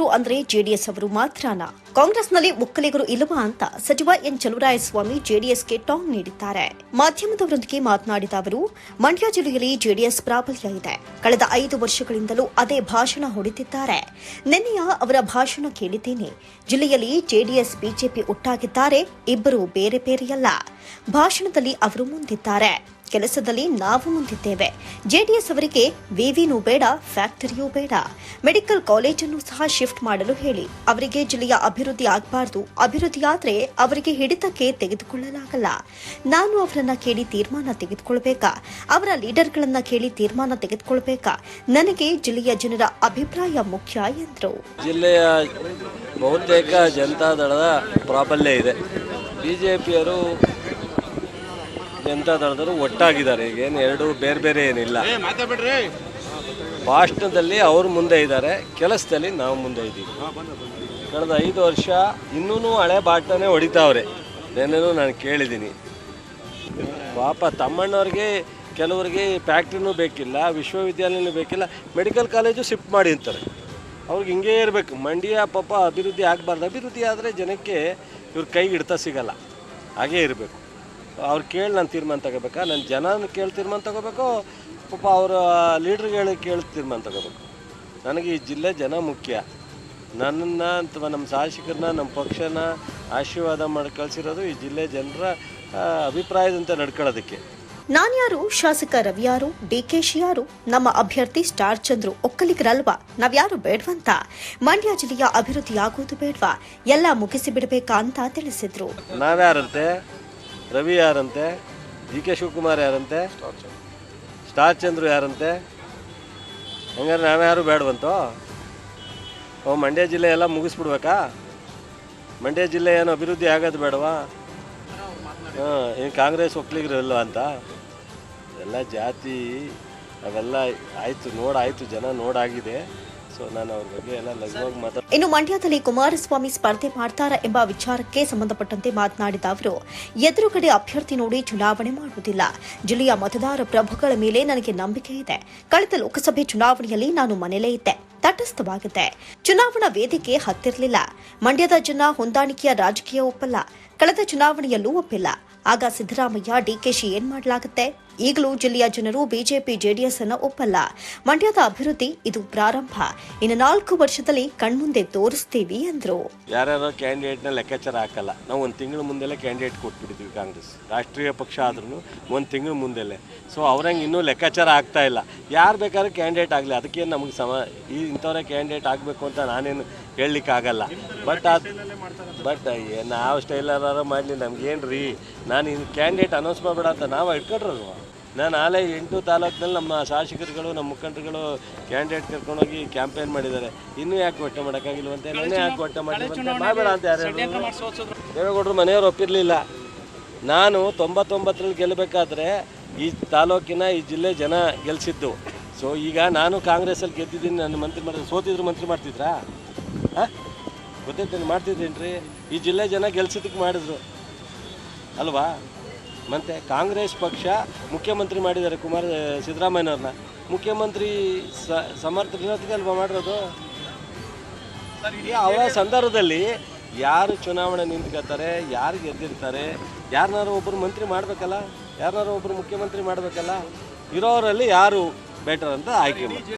ಒಕ್ಕಲಿಗರು ಅಂದ್ರೆ ಜೆಡಿಎಸ್ ಅವರು ಮಾತ್ರನಾ. ಕಾಂಗ್ರೆಸ್ನಲ್ಲಿ ಒಕ್ಕಲಿಗರು ಇಲ್ಲವಾ ಅಂತ ಸಚಿವ ಎನ್. ಚಲುವರಾಯಸ್ವಾಮಿ ಜೆಡಿಎಸ್ಗೆ ಟಾಂಗ್ ನೀಡಿದ್ದಾರೆ. ಮಾಧ್ಯಮದವರೊಂದಿಗೆ ಮಾತನಾಡಿದ ಅವರು, ಮಂಡ್ಯ ಜಿಲ್ಲೆಯಲ್ಲಿ ಜೆಡಿಎಸ್ ಪ್ರಾಬಲ್ಯ ಇದೆ. ಕಳೆದ ಐದು ವರ್ಷಗಳಿಂದಲೂ ಅದೇ ಭಾಷಣ ಹೊಡೆದಿದ್ದಾರೆ ನಿನ್ನೆಯ ಅವರ ಭಾಷಣ ಕೇಳಿದ್ದೇನೆ. ಜಿಲ್ಲೆಯಲ್ಲಿ ಜೆಡಿಎಸ್, ಬಿಜೆಪಿ ಒಟ್ಟಾಗಿದ್ದಾರೆ. ಇಬ್ಬರು ಬೇರೆ ಬೇರೆಯಲ್ಲ. ಭಾಷಣದಲ್ಲಿ ಅವರು ಮುಂದಿದ್ದಾರೆ. ಕೆಲಸದಲ್ಲಿ ನಾವು ಮುಂದಿದ್ದೇವೆ. ಜೆಡಿಎಸ್ ಅವರಿಗೆ ವಿವಿನೂ ಬೇಡ, ಫ್ಯಾಕ್ಟರಿಯೂ ಬೇಡ. ಮೆಡಿಕಲ್ ಕಾಲೇಜನ್ನು ಸಹ ಶಿಫ್ಟ್ ಮಾಡಲು ಹೇಳಿ. ಅವರಿಗೆ ಜಿಲ್ಲೆಯ ಅಭಿವೃದ್ಧಿ ಆಗಬಾರದು. ಅಭಿವೃದ್ಧಿಯಾದರೆ ಅವರಿಗೆ ಹಿಡಿತಕ್ಕೆ ತೆಗೆದುಕೊಳ್ಳಲಾಗಲ್ಲ. ನಾನು ಅವರನ್ನ ಕೇಳಿ ತೀರ್ಮಾನ ತೆಗೆದುಕೊಳ್ಬೇಕಾ? ಅವರ ಲೀಡರ್ಗಳನ್ನ ಕೇಳಿ ತೀರ್ಮಾನ ತೆಗೆದುಕೊಳ್ಬೇಕಾ? ನನಗೆ ಜಿಲ್ಲೆಯ ಜನರ ಅಭಿಪ್ರಾಯ ಮುಖ್ಯ ಎಂದರು. ಜಿಲ್ಲೆಯ ಬಹುತೇಕ ಜನತಾದಳದ ಪ್ರಾಬಲ್ಯ ಇದೆ. B J ಪಿಯರು ಒಟ್ಟಾಗಿದ್ದಾರೆ. ಒಟ್ಟಾಗಿದ್ದಾರೆ ಈಗೇನು ಎರಡು ಬೇರೆ ಬೇರೆ ಏನಿಲ್ಲ. ಭಾಷಣದಲ್ಲಿ ಅವರು ಮುಂದೆ ಇದ್ದಾರೆ. ಕೆಲಸದಲ್ಲಿ ನಾವು ಮುಂದೆ ಇದ್ದೀವಿ. ಕಳೆದ ಐದು ವರ್ಷ ಇನ್ನೂ ಹಳೆ ಬಾಟನೇ ಹೊಡಿತಾವ್ರೆ. ನೆನ್ನೆನೂ ನಾನು ಕೇಳಿದ್ದೀನಿ. ಪಾಪ ತಮ್ಮಣ್ಣವ್ರಿಗೆ ಕೆಲವರಿಗೆ ಫ್ಯಾಕ್ಟ್ರಿನೂ ಬೇಕಿಲ್ಲ ವಿಶ್ವವಿದ್ಯಾಲಯನೂ ಬೇಕಿಲ್ಲ ಮೆಡಿಕಲ್ ಕಾಲೇಜು ಶಿಫ್ಟ್ ಮಾಡಿ ಅಂತಾರೆ. ಅವ್ರಿಗೆ ಹಿಂಗೇ ಇರಬೇಕು. ಮಂಡ್ಯ ಪಾಪ ಅಭಿವೃದ್ಧಿ ಆಗಬಾರ್ದು. ಅಭಿವೃದ್ಧಿ ಆದರೆ ಜನಕ್ಕೆ ಇವ್ರ ಕೈಗೆ ಹಿಡ್ತಾ ಸಿಗಲ್ಲ. ಹಾಗೇ ಇರಬೇಕು. ಅವ್ರು ಕೇಳಿ ನಾನು ತೀರ್ಮಾನ ತಗೋಬೇಕಾ? ನನ್ನ ಜನನ ಕೇಳಿ ತೀರ್ಮಾನ ತಗೋಬೇಕು? ಪಾಪ ಅವರ ಹೇಳಿ ಕೇಳಿ ತೀರ್ಮಾನ ತಗೋಬೇಕು. ನನಗೆ ಈ ಜಿಲ್ಲೆ ಜನ ಮುಖ್ಯ. ನನ್ನನ್ನು ಅಥವಾ ನಮ್ಮ ಶಾಸಕರನ್ನ ನಮ್ಮ ಪಕ್ಷನ ಆಶೀರ್ವಾದ ಮಾಡಿ ಕಳಿಸಿರೋದು ಈ ಜಿಲ್ಲೆ ಜನರ ಅಭಿಪ್ರಾಯದಂತೆ ನಡ್ಕೊಳ್ಳೋದಕ್ಕೆ. ನಾನ್ಯಾರು ಶಾಸಕ ರವಿಯಾರು ಡಿಕೆಶಿ ಯಾರು? ನಮ್ಮ ಅಭ್ಯರ್ಥಿ ಸ್ಟಾರ್ ಚಂದ್ರು ಒಕ್ಕಲಿಗರಲ್ವಾ? ನಾವ್ಯಾರು ಬೇಡ್ವಂತ? ಮಂಡ್ಯ ಜಿಲ್ಲೆಯ ಅಭಿವೃದ್ಧಿ ಆಗುವುದು ಬೇಡ್ವಾ? ಎಲ್ಲ ಮುಗಿಸಿ ಬಿಡಬೇಕಾ ಅಂತ ತಿಳಿಸಿದ್ರು. ನಾವ್ಯಾರಂತೆ? ರವಿ ಯಾರಂತೆ? ಡಿ ಕೆ ಶಿವಕುಮಾರ್ ಯಾರಂತೆ? ಸ್ಟಾರ್ ಚಂದ್ರು ಯಾರಂತೆ? ಹಂಗಾರೆ ನಾವ್ಯಾರು ಬೇಡವಂತೋ ಓ, ಮಂಡ್ಯ ಜಿಲ್ಲೆ ಎಲ್ಲ ಮುಗಿಸ್ಬಿಡ್ಬೇಕಾ? ಮಂಡ್ಯ ಜಿಲ್ಲೆ ಏನು ಅಭಿವೃದ್ಧಿ ಆಗೋದು ಬೇಡವಾ? ಹಾಂ ಏನು ಕಾಂಗ್ರೆಸ್ ಒಕ್ಕಲಿಗರು ಇಲ್ಲ ಅಂತ? ಎಲ್ಲ ಜಾತಿ, ಅವೆಲ್ಲ ಆಯಿತು ನೋಡಾಯಿತು ಜನ ನೋಡಾಗಿದೆ. ಇನ್ನು ಮಂಡ್ಯದಲ್ಲಿ ಕುಮಾರಸ್ವಾಮಿ ಸ್ಪರ್ಧೆ ಮಾಡ್ತಾರಾ ಎಂಬ ವಿಚಾರಕ್ಕೆ ಸಂಬಂಧಪಟ್ಟಂತೆ ಮಾತನಾಡಿದ ಅವರು, ಎದುರುಗಡೆ ಅಭ್ಯರ್ಥಿ ನೋಡಿ ಚುನಾವಣೆ ಮಾಡುವುದಿಲ್ಲ. ಜಿಲ್ಲೆಯ ಮತದಾರ ಪ್ರಭುಗಳ ಮೇಲೆ ನನಗೆ ನಂಬಿಕೆ ಇದೆ. ಕಳೆದ ಲೋಕಸಭೆ ಚುನಾವಣೆಯಲ್ಲಿ ನಾನು ಮನೆಯಲ್ಲೇ ಇದ್ದೆ. ತಟಸ್ಥವಾಗಿದ್ದೆ ಚುನಾವಣಾ ವೇದಿಕೆ ಹತ್ತಿರಲಿಲ್ಲ. ಮಂಡ್ಯದ ಜನ ಹೊಂದಾಣಿಕೆಯ ರಾಜಕೀಯ ಒಪ್ಪಲ್ಲ. ಕಳೆದ ಚುನಾವಣೆಯಲ್ಲೂ ಒಪ್ಪಿಲ್ಲ. ಆಗ ಸಿದ್ದರಾಮಯ್ಯ ಡಿಕೆಶಿ ಏನ್ ಮಾಡಲಾಗುತ್ತೆ? ಈಗಲೂ ಜಿಲ್ಲೆಯ ಜನರು ಬಿಜೆಪಿ, ಜೆಡಿಎಸ್ ಅನ್ನು ಒಪ್ಪಲ್ಲ. ಮಂಡ್ಯದ ಅಭಿವೃದ್ಧಿ ಇದು ಪ್ರಾರಂಭ. ಇನ್ನು ನಾಲ್ಕು ವರ್ಷದಲ್ಲಿ ಕಣ್ಮುಂದೆ ತೋರಿಸ್ತೀವಿ ಎಂದರು ಯಾರ್ಯಾರೋ ಕ್ಯಾಂಡಿಡೇಟ್ನ ಲೆಕ್ಕಾಚಾರ ಹಾಕಲ್ಲ. ನಾವು ಒಂದು ತಿಂಗಳ ಮುಂದೆಲ್ಲ ಕ್ಯಾಂಡಿಡೇಟ್ ಕೊಟ್ಬಿಟ್ಟಿದ್ವಿ ಕಾಂಗ್ರೆಸ್. ರಾಷ್ಟ್ರೀಯ ಪಕ್ಷ ಆದ್ರೂ ಒಂದು ತಿಂಗಳ ಮುಂದೆಲೆ. ಸೊ ಅವ್ರಂಗೆ ಇನ್ನೂ ಲೆಕ್ಕಾಚಾರ ಆಗ್ತಾ ಇಲ್ಲ. ಯಾರು ಬೇಕಾದ್ರೂ ಕ್ಯಾಂಡಿಡೇಟ್ ಆಗಲಿ. ಅದಕ್ಕೆ ನಮಗೆ ಸಮ, ಈ ಇಂಥವ್ರೇ ಕ್ಯಾಂಡಿಡೇಟ್ ಆಗಬೇಕು ಅಂತ ನಾನೇನು ಹೇಳಲಿಕ್ಕೆ ಆಗಲ್ಲ. ಬಟ್ ಅದು ಬಟ್ ನಾವು ಸ್ಟೈಲರಾರು ಮಾಡಲಿ. ನಮ್ಗೇನು ರೀ ನಾನು ಇನ್ನು ಕ್ಯಾಂಡಿಡೇಟ್ ಅನೌನ್ಸ್ ಮಾಡಬೇಡ ಅಂತ ನಾವು ಇಟ್ಕೊಂಡ್ರಲ್ವ ನಾನು ಆಲೇ ಎಂಟು ತಾಲೂಕಿನಲ್ಲಿ ನಮ್ಮ ಶಾಸಕರುಗಳು ನಮ್ಮ ಮುಖಂಡರುಗಳು ಕ್ಯಾಂಡಿಡೇಟ್ ಕರ್ಕೊಂಡೋಗಿ ಕ್ಯಾಂಪೇನ್ ಮಾಡಿದ್ದಾರೆ. ಇನ್ನೂ ಯಾಕೆ ಒಟ್ಟೆ ಮಾಡೋಕ್ಕಾಗಿಲ್ವಂತೆ ನಾನೇ ಯಾಕೆ ಒಟ್ಟೆ ಮಾಡಿಲ್ವಂತೆ ಮಾಡಬೇಡ ಅಂತ ಯಾರು? ದೇವೇಗೌಡರು ಮನೆಯವರು ಒಪ್ಪಿರಲಿಲ್ಲ. ನಾನು ತೊಂಬತ್ತೊಂಬತ್ತರಲ್ಲಿ ಗೆಲ್ಲಬೇಕಾದ್ರೆ ಈ ತಾಲೂಕಿನ ಈ ಜಿಲ್ಲೆ ಜನ ಗೆಲ್ಸಿದ್ದು. ಸೊ ಈಗ ನಾನು ಕಾಂಗ್ರೆಸ್ಸಲ್ಲಿ ಗೆದ್ದಿದ್ದೀನಿ ನನ್ನ ಮಂತ್ರಿ ಮಾಡಿದ್ರೆ ಸೋತಿದ್ರು ಮಂತ್ರಿ ಮಾಡ್ತಿದ್ರಾ? ಹಾಂ? ಗೊತ್ತೈತೆ ಮಾಡ್ತಿದ್ದೇನ್ರಿ ಈ ಜಿಲ್ಲೆ ಜನ ಗೆಲ್ಸಿದ್ದಕ್ಕೆ ಮಾಡಿದ್ರು. ಅಲ್ವಾ? ಮತ್ತೆ ಕಾಂಗ್ರೆಸ್ ಪಕ್ಷ ಮುಖ್ಯಮಂತ್ರಿ ಮಾಡಿದ್ದಾರೆ ಕುಮಾರ ಸಿದ್ದರಾಮಯ್ಯನವ್ರನ್ನ. ಮುಖ್ಯಮಂತ್ರಿ ಸ ಸಮರ್ಥನತೆಗೆ ಅಲ್ವಾ ಮಾಡಿರೋದು? ಈ ಅವರ ಸಂದರ್ಭದಲ್ಲಿ ಯಾರು ಚುನಾವಣೆ ನಿಂತ್ಕೋತಾರೆ ಯಾರು ಗೆದ್ದಿರ್ತಾರೆ ಯಾರನ್ನಾರು ಒಬ್ಬರು ಮಂತ್ರಿ ಮಾಡಬೇಕಲ್ಲ? ಯಾರನ್ನಾರು ಒಬ್ಬರು ಮುಖ್ಯಮಂತ್ರಿ ಮಾಡಬೇಕಲ್ಲ? ಇರೋರಲ್ಲಿ ಯಾರು ಬೆಟರ್ ಅಂತ ಆಯ್ಕೆ ಮಾಡಿ